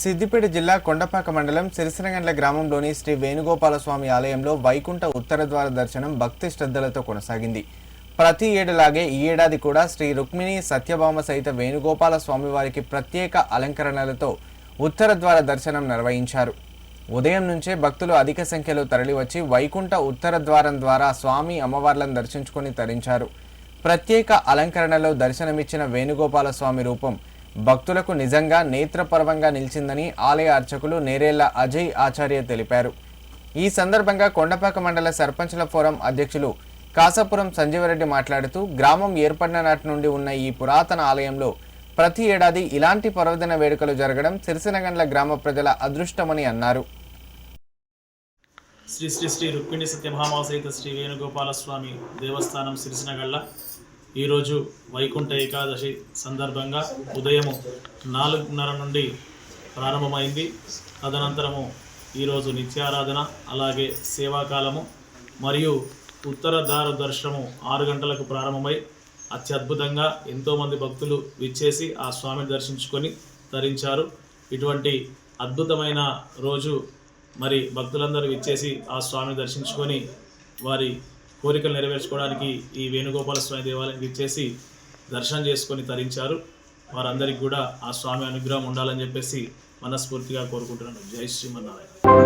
సిద్దిపేట జిల్లా కొండపాక మండలం సిరిసినగండ్ల గ్రామంలోని శ్రీ వేణుగోపాల స్వామి ఆలయంలో వైకుంఠ ఉత్తర ద్వార దర్శనం భక్తి శ్రద్ధలతో కొనసాగింది. ప్రతి ఏడులాగే ఈ ఏడాది కూడా శ్రీ రుక్మిణి సత్యభామ సహిత వేణుగోపాల స్వామి వారికి ప్రత్యేక అలంకరణలతో ఉత్తర ద్వార దర్శనం నిర్వహించారు. ఉదయం నుంచే భక్తులు అధిక సంఖ్యలో తరలివచ్చి వైకుంఠ ఉత్తర ద్వారం ద్వారా స్వామి అమ్మవార్లను దర్శించుకొని తరించారు. ప్రత్యేక అలంకరణలో దర్శనమిచ్చిన వేణుగోపాల స్వామి రూపం భక్తులకు నిజంగా నేత్రపర్వంగా నిలిచిందని ఆలయ అర్చకులు నేరేళ్ళ అజయ్ ఆచార్య తెలిపారు. ఈ సందర్భంగా కొండపాక మండల సర్పంచుల ఫోరం అధ్యక్షులు కాసాపురం సంజీవరెడ్డి మాట్లాడుతూ గ్రామం ఏర్పడిన నాటి నుండి ఉన్న ఈ పురాతన ఆలయంలో ప్రతి ఏడాది ఇలాంటి పర్వదిన వేడుకలు జరగడం సిరిసినగండ్ల గ్రామ ప్రజల అదృష్టమని అన్నారు. శ్రీ శ్రీ శ్రీ రుక్మిణి సత్యభామ శ్రీ వేణుగోపాలస్వామి దేవస్థానం సిరిసినగళ్ళ ఈరోజు వైకుంఠ ఏకాదశి సందర్భంగా ఉదయము నాలుగున్నర నుండి ప్రారంభమైంది. తదనంతరము ఈరోజు నిత్యారాధన అలాగే సేవాకాలము మరియు ఉత్తర దార దర్శనము ఆరు గంటలకు ప్రారంభమై అత్యద్భుతంగా ఎంతోమంది భక్తులు విచ్చేసి ఆ స్వామిని దర్శించుకొని తరించారు. ఇటువంటి అద్భుతమైన రోజు మరి భక్తులందరూ విచ్చేసి ఆ స్వామిని దర్శించుకొని వారి కోరికలు నెరవేర్చుకోవడానికి ఈ వేణుగోపాల స్వామి దేవాలయానికి ఇచ్చేసి దర్శనం చేసుకొని తరించారు. వారందరికీ కూడా ఆ స్వామి అనుగ్రహం ఉండాలని చెప్పేసి మనస్ఫూర్తిగా కోరుకుంటున్నాను. జై శ్రీమన్నారాయణ.